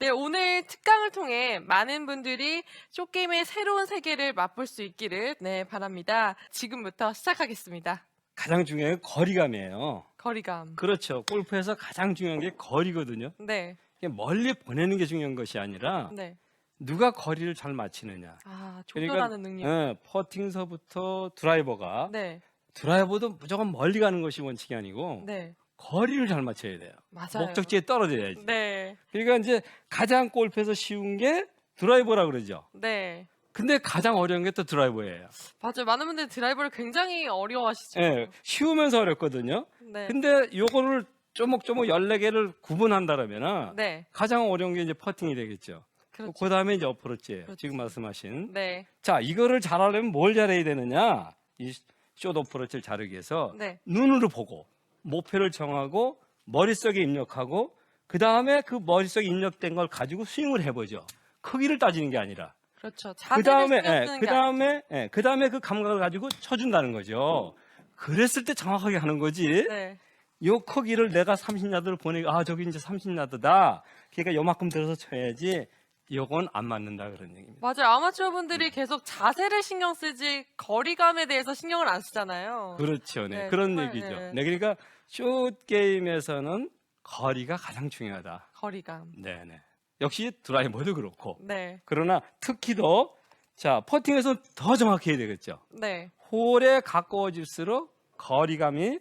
네, 오늘 특강을 통해 많은 분들이 쇼게임의 새로운 세계를 맛볼 수 있기를 네, 바랍니다. 지금부터 시작하겠습니다. 가장 중요한 게 거리감이에요. 거리감. 그렇죠. 골프에서 가장 중요한 게 거리거든요. 네, 이게 멀리 보내는 게 중요한 것이 아니라 네. 누가 거리를 잘 맞히느냐. 아, 그러니까, 조절하는 능력. 예, 퍼팅서부터 드라이버가 네, 드라이버도 무조건 멀리 가는 것이 원칙이 아니고 네, 거리를 잘 맞춰야 돼요. 맞아요. 목적지에 떨어져야지. 네, 그러니까 이제 가장 골프에서 쉬운 게 드라이버라 그러죠. 네. 근데 가장 어려운 게 또 드라이버예요. 맞아요. 많은 분들이 드라이버를 굉장히 어려워하시죠. 예, 쉬우면서 어렵거든요. 네, 근데 요거를 쪼목쪼목 14개를 구분한다라면 네, 가장 어려운 게 이제 퍼팅이 되겠죠. 그렇죠. 그 다음에 이제 어프로치예요. 그렇죠. 지금 말씀하신. 네, 자, 이거를 잘하려면 뭘 잘해야 되느냐? 이 숏 어프로치를 잘하기 위해서 네, 눈으로 보고 목표를 정하고 머릿속에 입력하고 그 다음에 그 머릿속에 입력된 걸 가지고 스윙을 해보죠. 크기를 따지는 게 아니라. 그렇죠. 그 다음에, 예, 그. 다음에, 예, 그 다음에 그 감각을 가지고 쳐준다는 거죠. 그랬을 때 정확하게 하는 거지. 네, 요 크기를 내가 30야드를 보내, 아, 저기 이제 30야드다. 그러니까 요만큼 들어서 쳐야지. 요건 안 맞는다 그런 얘기입니다. 맞아요. 아마추어 분들이 계속 자세를 신경 쓰지 거리감에 대해서 신경을 안 쓰잖아요. 그렇죠. 네. 네, 그런 정말, 얘기죠. 네. 네. 그러니까 숏 게임에서는 거리가 가장 중요하다. 거리감. 네, 네. 역시 드라이버도 그렇고. 네, 그러나 특히 더 자, 퍼팅에서 더 정확해야 되겠죠. 네, 홀에 가까워질수록 거리감이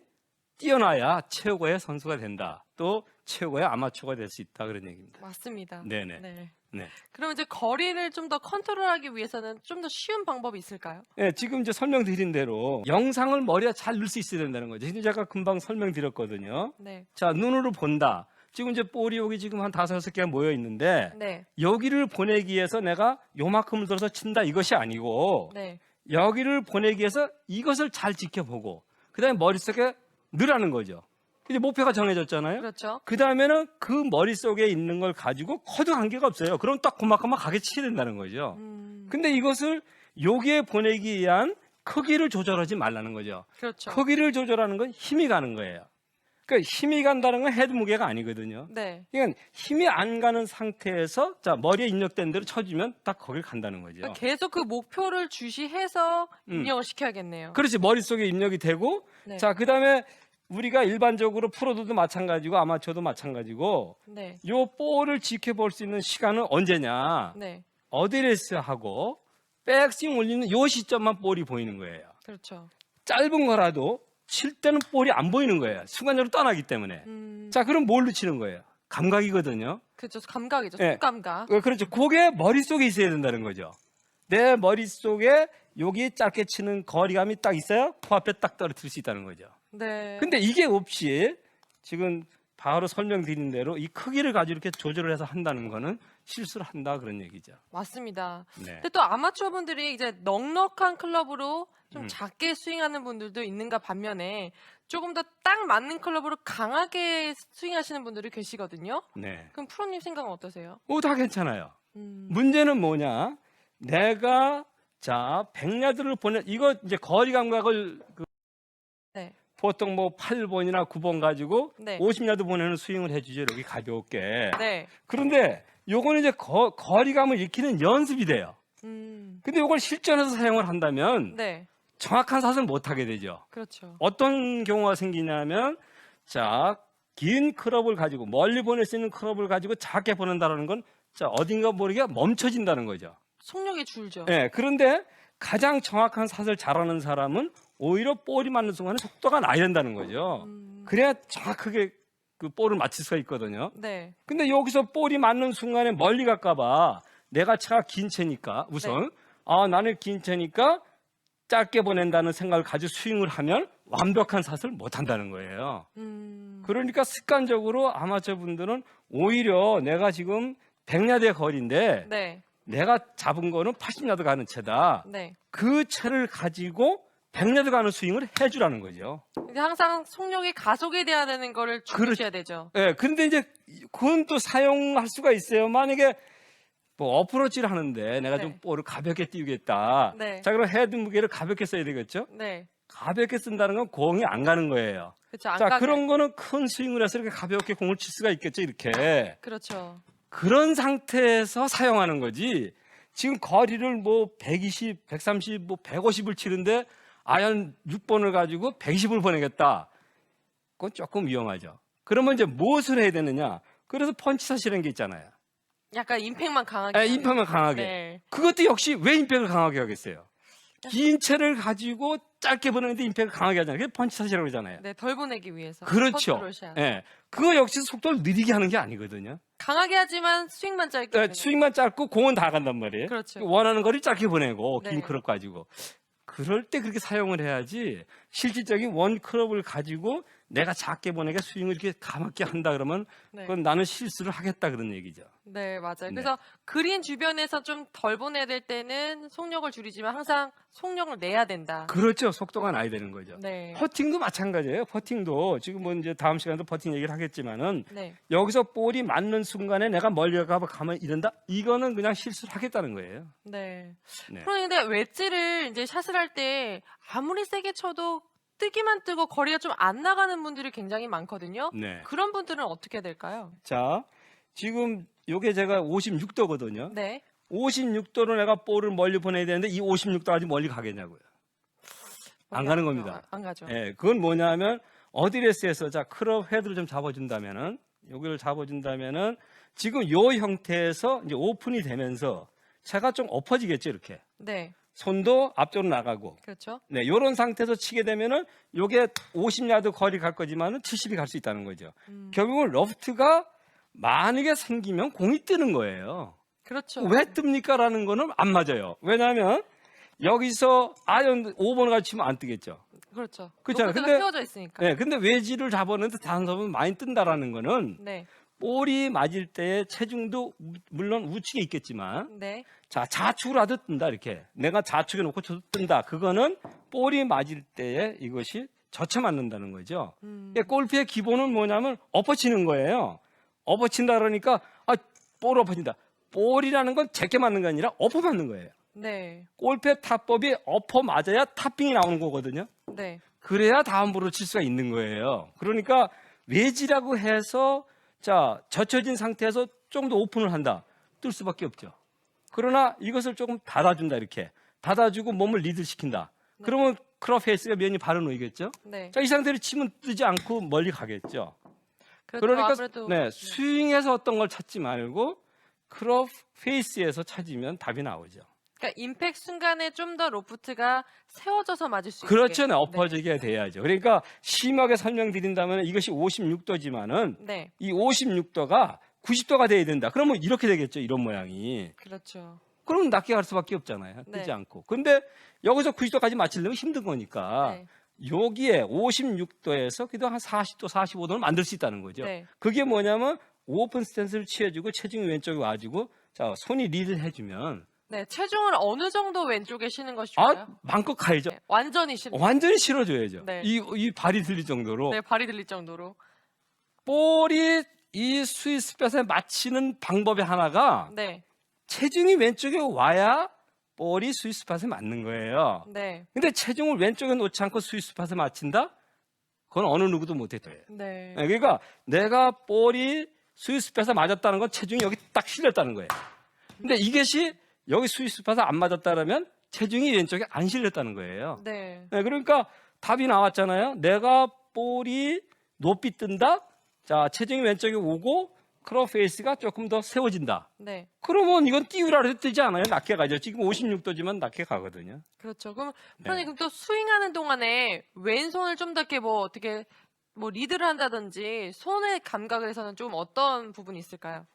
뛰어나야 최고의 선수가 된다. 또 최고의 아마추어가 될 수 있다 그런 얘기입니다. 맞습니다. 네, 네. 네. 네. 그럼 이제 거리를 좀 더 컨트롤하기 위해서는 좀 더 쉬운 방법이 있을까요? 네, 지금 이제 설명드린 대로 영상을 머리에 잘 넣을 수 있어야 된다는 거죠. 지금 제가 금방 설명드렸거든요. 네, 자, 눈으로 본다. 지금 이제 볼이 여기 지금 한 다섯 여섯 개가 모여 있는데 네, 여기를 보내기 위해서 내가 요만큼을 들어서 친다 이것이 아니고 네, 여기를 보내기 위해서 이것을 잘 지켜보고 그다음에 머릿속에 넣으라는 거죠. 이제 목표가 정해졌잖아요. 그렇죠. 그 다음에는 그 머릿속에 있는 걸 가지고 커도 관계가 없어요. 그럼 딱 그만큼만 가게 치야 된다는 거죠. 음, 근데 이것을 여기에 보내기 위한 크기를 조절하지 말라는 거죠. 그렇죠. 크기를 조절하는 건 힘이 가는 거예요. 그러니까 힘이 간다는 건 헤드 무게가 아니거든요. 네, 그러니까 힘이 안 가는 상태에서 자 머리에 입력된 대로 쳐주면 딱 거길 간다는 거죠. 그러니까 계속 그 목표를 주시해서 음. 입력을 시켜야겠네요. 그렇지 머릿속에 입력이 되고 네. 자 그다음에 우리가 일반적으로 프로들도 마찬가지고 아마추어도 마찬가지고 네, 요 볼을 지켜볼 수 있는 시간은 언제냐 네, 어드레스하고 백스윙 올리는 요 시점만 볼이 보이는 거예요. 그렇죠. 짧은 거라도 칠 때는 볼이 안 보이는 거예요. 순간적으로 떠나기 때문에. 음, 자 그럼 뭘로 치는 거예요? 감각이거든요. 그렇죠. 감각이죠. 네. 속감각. 어, 그렇죠. 그게 머릿속에 있어야 된다는 거죠. 내 머릿속에 여기 짧게 치는 거리감이 딱 있어야 코앞에 딱 떨어뜨릴 수 있다는 거죠. 네. 근데 이게 없이 지금 바로 설명드린 대로 이 크기를 가지고 이렇게 조절을 해서 한다는 거는 실수를 한다 그런 얘기죠. 맞습니다. 네. 근데 또 아마추어 분들이 이제 넉넉한 클럽으로 좀 음. 작게 스윙하는 분들도 있는가 반면에 조금 더 딱 맞는 클럽으로 강하게 스윙하시는 분들이 계시거든요. 네. 그럼 프로님 생각은 어떠세요? 오, 다 괜찮아요. 음, 문제는 뭐냐? 내가 자, 100야드를 보내 이거 이제 거리 감각을 그 네. 보통 뭐 8번이나 9번 가지고 네. 50야드 보내는 스윙을 해 주죠. 이렇게 가볍게. 네. 그런데 요거는 이제 거, 거리감을 익히는 연습이 돼요. 음, 근데 요걸 실전에서 사용을 한다면 네. 정확한 샷을 못 하게 되죠. 그렇죠. 어떤 경우가 생기냐면 자, 긴 클럽을 가지고 멀리 보낼 수 있는 클럽을 가지고 작게 보낸다는 건 자, 어딘가 모르게 멈춰진다는 거죠. 속력이 줄죠. 예, 그런데 가장 정확한 샷을 잘하는 사람은 오히려 볼이 맞는 순간에 속도가 나야 된다는 거죠. 음, 그래야 정확하게 그 볼을 맞출 수가 있거든요. 네. 근데 여기서 볼이 맞는 순간에 멀리 갈까봐 내가 차가 긴 채니까 우선 네. 아 나는 긴 채니까 짧게 보낸다는 생각을 가지고 스윙을 하면 완벽한 샷을 못 한다는 거예요. 음, 그러니까 습관적으로 아마추어 분들은 오히려 내가 지금 100야드의 거리인데 네. 내가 잡은 거는 80야드 가는 채다. 네. 그 채를 가지고 100야드 가는 스윙을 해주라는 거죠. 이제 항상 속력이 가속이 돼야 되는 거를 주셔야 되죠. 예, 근데 이제 그건 또 사용할 수가 있어요. 만약에 뭐 어프로치를 하는데 내가 좀 네. 볼을 가볍게 띄우겠다. 네. 자, 그럼 헤드 무게를 가볍게 써야 되겠죠? 네. 가볍게 쓴다는 건 공이 안 가는 거예요. 그렇죠. 안 자, 가게. 그런 거는 큰 스윙을 해서 이렇게 가볍게 공을 칠 수가 있겠죠, 이렇게. 그렇죠. 그런 상태에서 사용하는 거지. 지금 거리를 뭐 120, 130, 뭐 150을 치는데 아연 6번을 가지고 120을 보내겠다. 그건 조금 위험하죠. 그러면 이제 무엇을 해야 되느냐? 그래서 펀치샷이라는 게 있잖아요. 약간 임팩만 강하게. 에, 하는. 임팩만 강하게. 네. 그것도 역시 왜 임팩을 강하게 하겠어요? 긴 채를 가지고 짧게 보내는데 임팩을 강하게 하잖아요. 그게 펀치샷이라고 그러잖아요. 네, 덜 보내기 위해서. 그렇죠. 예. 그거 역시 속도를 느리게 하는 게 아니거든요. 강하게 하지만 스윙만 짧게. 예, 하는 스윙만 짧고 공은 다 간단 말이에요. 그렇죠. 원하는 거리 짧게 보내고 긴 네. 클럽 가지고. 그럴 때 그렇게 사용을 해야지 실질적인 원 클럽을 가지고 내가 작게 보내게 스윙을 이렇게 가볍게 한다 그러면 네. 그건 나는 실수를 하겠다 그런 얘기죠. 네, 맞아요. 네. 그래서 그린 주변에서 좀 덜 보내야 될 때는 속력을 줄이지만 항상 속력을 내야 된다. 그렇죠. 속도가 나야 되는 거죠. 네. 퍼팅도 마찬가지예요. 퍼팅도 지금 뭐 이제 다음 시간에도 퍼팅 얘기를 하겠지만은 네. 여기서 볼이 맞는 순간에 내가 멀리 가면 가면 이런다. 이거는 그냥 실수를 하겠다는 거예요. 네. 네. 근데 웨지를 이제 샷을 할 때 아무리 세게 쳐도 뜨기만 뜨고 거리가 좀 안 나가는 분들이 굉장히 많거든요. 네. 그런 분들은 어떻게 해야 될까요? 자, 지금 요게 제가 56도거든요. 네. 56도로 내가 볼을 멀리 보내야 되는데 이 56도 아직 멀리 가겠냐고요. 안 가는 겁니다. 안 가죠. 예, 그건 뭐냐면 어드레스에서 자 클럽 헤드를 좀 잡아준다면은 여기를 잡아준다면은 지금 요 형태에서 이제 오픈이 되면서 차가 좀 엎어지겠죠 이렇게 네. 손도 앞쪽으로 나가고 그렇죠. 네 요런 상태에서 치게 되면은 요게 50야드 거리 갈 거지만은 70이 갈 수 있다는 거죠. 음, 결국은 러프트가 만약에 생기면 공이 뜨는 거예요. 그렇죠. 왜 뜹니까라는 거는 안 맞아요. 왜냐하면 여기서 아연 5번을 같이 치면 안 뜨겠죠. 그렇죠. 그렇잖아요. 로프트가 근데- 세워져 있으니까. 네, 근데 외지를 잡았는데 사람은 많이 뜬다라는 거는 네. 볼이 맞을 때 체중도 우- 물론 우측에 있겠지만 네. 자 좌측으로 하듯 뜬다 이렇게 내가 좌측에 놓고 쳐도 뜬다 그거는 볼이 맞을 때에 이것이 젖혀 맞는다는 거죠. 음, 그러니까 골프의 기본은 뭐냐면 엎어치는 거예요. 엎어친다 그러니까 아 볼 엎어진다. 볼이라는 건 제게 맞는 게 아니라 엎어 맞는 거예요. 네. 골프의 타법이 엎어 맞아야 탑빙이 나오는 거거든요. 네. 그래야 다음 볼을 칠 수가 있는 거예요. 그러니까 외지라고 해서 자 젖혀진 상태에서 좀더 오픈을 한다. 뜰 수밖에 없죠. 그러나 이것을 조금 닫아준다 이렇게 닫아주고 몸을 리드 시킨다. 네. 그러면 크롭 페이스가 면이 바로 놓이겠죠. 네. 자 이 상태로 치면 뜨지 않고 멀리 가겠죠. 그러니까 아무래도 네 스윙에서 어떤 걸 찾지 말고 크롭 페이스에서 찾으면 답이 나오죠. 그러니까 임팩 순간에 좀 더 로프트가 세워져서 맞을 수 그렇죠. 있게. 네, 엎어지게 돼야죠. 그러니까 심하게 설명드린다면 이것이 56도지만은 네. 이 56도가 90도가 돼야 된다. 그러면 이렇게 되겠죠. 이런 모양이. 그렇죠. 그럼 낮게 갈 수밖에 없잖아요. 네. 뜨지 않고. 근데 여기서 90도까지 맞추려면 힘든 거니까 네. 여기에 56도에서 그래도 한 40도, 45도를 만들 수 있다는 거죠. 네. 그게 뭐냐면 오픈 스탠스를 취해주고 체중이 왼쪽에 와주고 자 손이 리드를 해주면 네. 체중을 어느 정도 왼쪽에 쉬는 것이 좋아요? 아 마음껏 가야죠. 네. 완전히 쉬는. 완전히 실어줘야죠. 네. 이, 이 발이 들릴 정도로 네, 발이 들릴 정도로. 볼이 이 스위스팻에 맞히는 방법의 하나가 네. 체중이 왼쪽에 와야 볼이 스위스팟에 맞는 거예요. 네. 근데 체중을 왼쪽에 놓지 않고 스위스팟에 맞춘다? 그건 어느 누구도 못했대요. 네. 네, 그러니까 내가 볼이 스위스팟에 맞았다는 건 체중이 여기 딱 실렸다는 거예요. 근데 이것이 여기 스위스팟에 안 맞았다면 체중이 왼쪽에 안 실렸다는 거예요. 네. 네, 그러니까 답이 나왔잖아요. 내가 볼이 높이 뜬다. 자, 체중이 왼쪽에 오고 크롭 페이스가 조금 더 세워진다. 네. 그러면 이건 띄우라 해도 뜨지 않아요. 낮게 가죠. 지금 56도지만 낮게 가거든요. 그렇죠. 그럼 네. 프로님 그럼 또 스윙하는 동안에 왼손을 좀 더 이렇게 뭐 어떻게 뭐 리드를 한다든지 손의 감각에서는 좀 어떤 부분이 있을까요?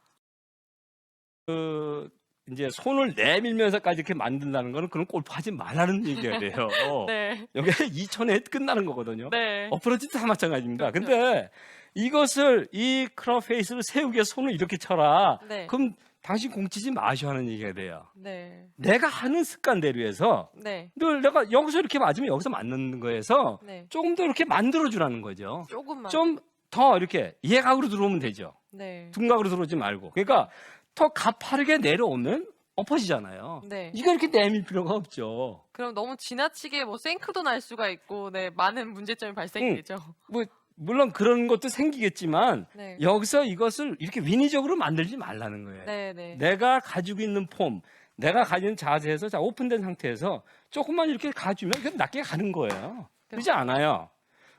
그 이제 손을 내밀면서까지 이렇게 만든다는 거는 그런 골프 하지 말라는 얘기가 돼요. 네. 여기 2천에 끝나는 거거든요. 네. 어프로치도 다 마찬가지입니다. 그렇죠. 근데 이것을 이 크롭 페이스를 세우기 위해 손을 이렇게 쳐라. 네. 그럼 당신 공치지 마셔 하는 얘기가 돼요. 네. 내가 하는 습관대로 해서 네. 늘 내가 여기서 이렇게 맞으면 여기서 맞는 거에서 네. 조금 더 이렇게 만들어 주라는 거죠. 조금만. 좀 더 이렇게 예각으로 들어오면 되죠. 네. 둔각으로 들어오지 말고. 그러니까 더 가파르게 내려오면 엎어지잖아요. 네. 이거 이렇게 내밀 필요가 없죠. 그럼 너무 지나치게 뭐 생크도 날 수가 있고 네, 많은 문제점이 발생이 응. 되죠. 뭐 물론 그런 것도 생기겠지만 네. 여기서 이것을 이렇게 위니적으로 만들지 말라는 거예요. 네, 네. 내가 가지고 있는 폼, 내가 가진 자세에서 자 오픈된 상태에서 조금만 이렇게 가주면 그 낮게 가는 거예요. 그렇지 않아요.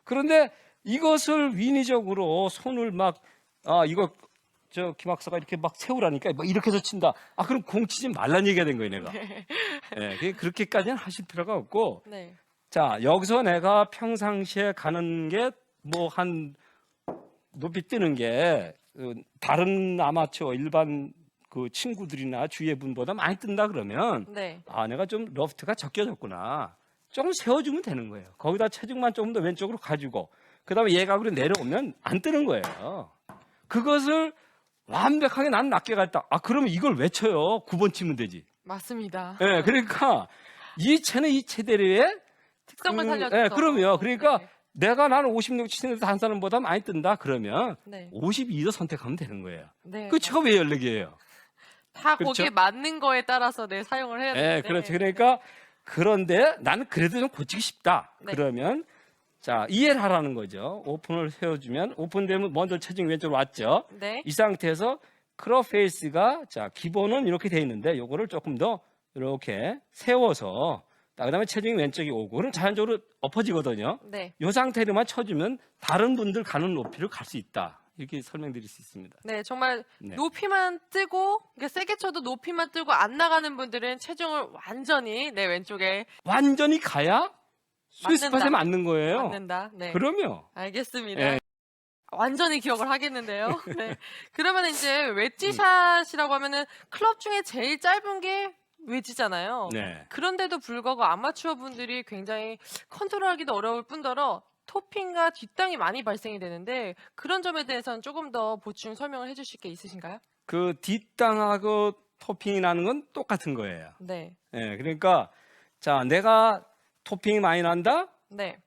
그런데 이것을 위니적으로 손을 막 아 이거 저 김학사가 이렇게 막 세우라니까 막 이렇게 해서 친다. 아 그럼 공 치지 말란 얘기가 된 거예요, 내가. 예, 그게 그렇게까지는 하실 필요가 없고 네. 자, 여기서 내가 평상시에 가는 게 뭐 한 높이 뛰는 게 어, 다른 아마추어 일반 그 친구들이나 주위의 분보다 많이 뜬다 그러면 네. 아, 내가 좀 러프트가 적혀졌구나. 조금 세워주면 되는 거예요. 거기다 체중만 조금 더 왼쪽으로 가지고 그다음에 예각으로 내려오면 안 뜨는 거예요. 그것을 완벽하게 난 낮게 갔다. 아, 그러면 이걸 왜 쳐요? 9번 치면 되지. 맞습니다. 예, 그러니까 이 채는 이 채대로의 특성을 그, 살려줘서. 예, 그럼요. 그러니까 네. 내가 나는 56 치는데 다른 사람보다 많이 뜬다 그러면 네. 52도 선택하면 되는 거예요. 네. 그 제가 왜 연락이에요? 다 그렇죠? 거기에 맞는 거에 따라서 네, 사용을 해야 예, 되는데. 그렇죠. 그러니까 그런데 나는 그래도 좀 고치기 쉽다. 네. 그러면 자 이해를 하라는 거죠. 오픈을 세워주면 오픈되면 먼저 체중 왼쪽으로 왔죠. 네. 이 상태에서 크롭 페이스가 자 기본은 이렇게 돼 있는데 요거를 조금 더 이렇게 세워서 그다음에 체중이 왼쪽이 오고 그럼 자연적으로 엎어지거든요. 네. 이 상태로만 쳐주면 다른 분들 가는 높이를 갈 수 있다. 이렇게 설명드릴 수 있습니다. 네, 정말 네. 높이만 뜨고 그러니까 세게 쳐도 높이만 뜨고 안 나가는 분들은 체중을 완전히 내 왼쪽에 완전히 가야 스위스팟에 맞는다. 맞는 거예요. 맞는다. 네. 그럼요. 알겠습니다. 예. 완전히 기억을 하겠는데요. 네. 그러면 이제 웨지샷이라고 하면은 클럽 중에 제일 짧은 게 웨지잖아요. 네. 그런데도 불구하고 아마추어 분들이 굉장히 컨트롤하기도 어려울 뿐더러 토핑과 뒷땅이 많이 발생이 되는데 그런 점에 대해서는 조금 더 보충 설명을 해주실 게 있으신가요? 그 뒷땅하고 토핑이 나는 건 똑같은 거예요. 네, 예, 그러니까 자 내가 토핑이 많이 난다. 네,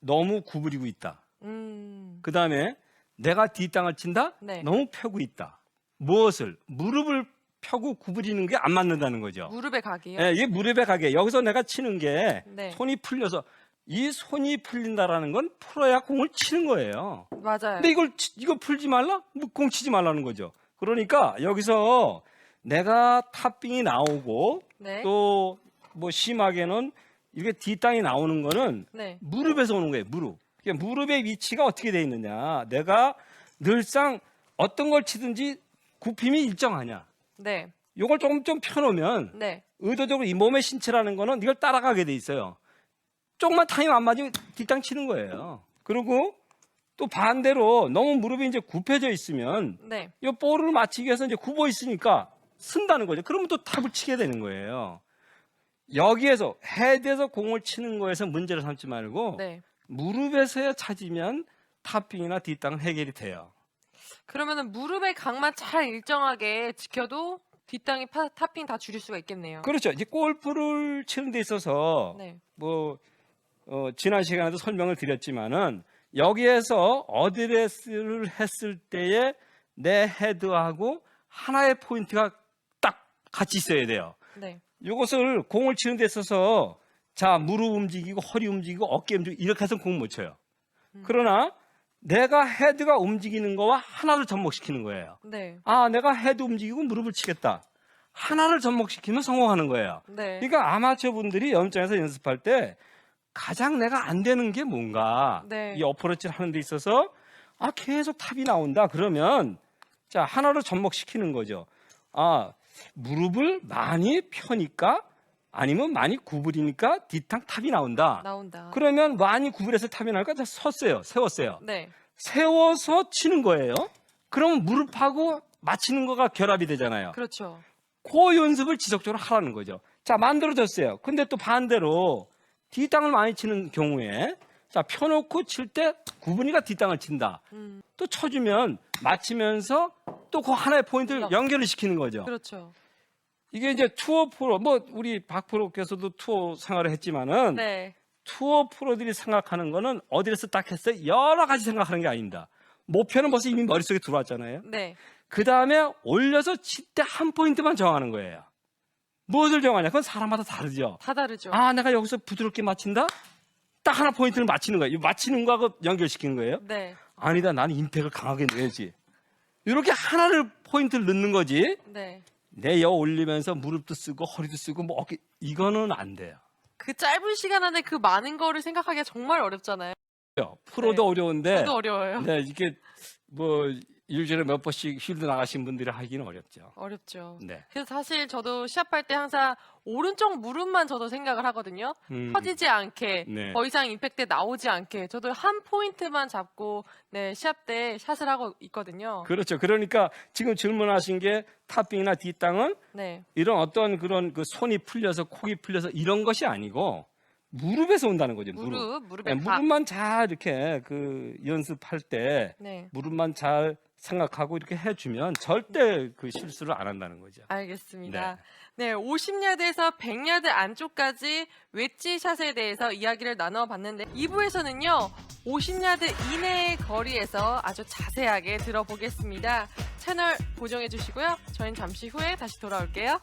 너무 구부리고 있다. 음, 그 다음에 내가 뒷땅을 친다. 네. 너무 펴고 있다. 무엇을 무릎을 펴고 구부리는 게 안 맞는다는 거죠. 무릎의 각이요. 예, 이게 무릎에 가게. 여기서 내가 치는 게 네. 손이 풀려서 이 손이 풀린다라는 건 풀어야 공을 치는 거예요. 맞아요. 근데 이걸 치- 이거 풀지 말라? 뭐 공 치지 말라는 거죠. 그러니까 여기서 내가 탑빙이 나오고 네, 또 뭐 심하게는 이게 뒷땅이 나오는 거는 네, 무릎에서 오는 거예요. 무릎. 그러니까 무릎의 위치가 어떻게 돼 있느냐? 내가 늘상 어떤 걸 치든지 굽힘이 일정하냐? 네, 이걸 조금 좀 펴놓으면 네, 의도적으로 이 몸의 신체라는 거는 이걸 따라가게 돼 있어요. 조금만 타임 안 맞으면 뒷땅 치는 거예요. 그리고 또 반대로 너무 무릎이 이제 굽혀져 있으면 네, 이 볼을 맞추기 위해서 이제 굽어 있으니까 쓴다는 거죠. 그러면 또 탑을 치게 되는 거예요. 여기에서 헤드에서 공을 치는 거에서 문제를 삼지 말고 네. 무릎에서야 찾으면 탑핑이나 뒷땅은 해결이 돼요. 그러면은 무릎의 각만 잘 일정하게 지켜도 뒷땅이 파, 타핑 다 줄일 수가 있겠네요. 그렇죠. 이제 골프를 치는 데 있어서 네, 뭐 어, 지난 시간에도 설명을 드렸지만은 여기에서 어드레스를 했을 때에 내 헤드하고 하나의 포인트가 딱 같이 있어야 돼요. 네, 이것을 공을 치는 데 있어서 자 무릎 움직이고 허리 움직이고 어깨 움직이고 이렇게 해서 공 못 쳐요. 음. 그러나 내가 헤드가 움직이는 거와 하나를 접목시키는 거예요. 네, 아 내가 헤드 움직이고 무릎을 치겠다. 하나를 접목시키면 성공하는 거예요. 네, 그러니까 아마추어 분들이 연장에서 연습할 때 가장 내가 안 되는 게 뭔가 네. 이 어프로치를 하는 데 있어서 아 계속 탑이 나온다 그러면 자 하나로 접목시키는 거죠 아 무릎을 많이 펴니까 아니면 많이 구부리니까 뒷탕 탑이 나온다 나온다. 그러면 많이 구부려서 탑이 나니까 자, 섰어요 세웠어요 네, 세워서 치는 거예요 그러면 무릎하고 맞히는 거가 결합이 되잖아요 그렇죠. 그 연습을 지속적으로 하라는 거죠. 자, 만들어졌어요. 근데 또 반대로 뒷땅을 많이 치는 경우에 자, 펴놓고 칠 때 구분이가 뒷땅을 친다. 음, 또 쳐주면 맞히면서 또 그 하나의 포인트를 연결을 시키는 거죠. 그렇죠. 이게 이제 투어 프로, 뭐 우리 박 프로께서도 투어 생활을 했지만은 네, 투어 프로들이 생각하는 거는 어디에서 딱 했어요? 여러 가지 생각하는 게 아닙니다. 목표는 벌써 이미 머릿속에 들어왔잖아요. 네, 그 다음에 올려서 칠 때 한 포인트만 정하는 거예요. 무엇을 정하냐? 그건 사람마다 다르죠. 다 다르죠. 아, 내가 여기서 부드럽게 맞힌다? 딱 하나 포인트를 맞히는 거예요. 이 맞히는 거하고 연결시키는 거예요. 네. 아니다, 나는 임팩을 강하게 넣어야지. 이렇게 하나를 포인트를 넣는 거지. 네. 내어 올리면서 무릎도 쓰고 허리도 쓰고 뭐 어깨 이거는 안 돼요. 그 짧은 시간 안에 그 많은 거를 생각하기가 정말 어렵잖아요. 프로도 네. 어려운데 저도 어려워요. 네, 이게 뭐 일주일에 몇 번씩 쉴드 나가신 분들이 하기는 어렵죠. 어렵죠. 네. 그래서 사실 저도 시합할 때 항상 오른쪽 무릎만 저도 생각을 하거든요. 음, 퍼지지 않게 네. 더 이상 임팩트 나오지 않게 저도 한 포인트만 잡고 네 시합 때 샷을 하고 있거든요. 그렇죠. 그러니까 지금 질문하신 게 탑빙이나 뒷땅은 네, 이런 어떤 그런 그 손이 풀려서 콕이 풀려서 이런 것이 아니고 무릎에서 온다는 거죠. 무릎. 무릎 무릎에 네, 박. 무릎만 잘 이렇게 그 연습할 때 네, 무릎만 잘 생각하고 이렇게 해주면 절대 그 실수를 안 한다는 거죠. 알겠습니다. 네, 50야드에서 100야드 안쪽까지 웨지 샷에 대해서 이야기를 나눠봤는데 2부에서는요 50야드 이내의 거리에서 아주 자세하게 들어보겠습니다. 채널 고정해 주시고요. 저희는 잠시 후에 다시 돌아올게요.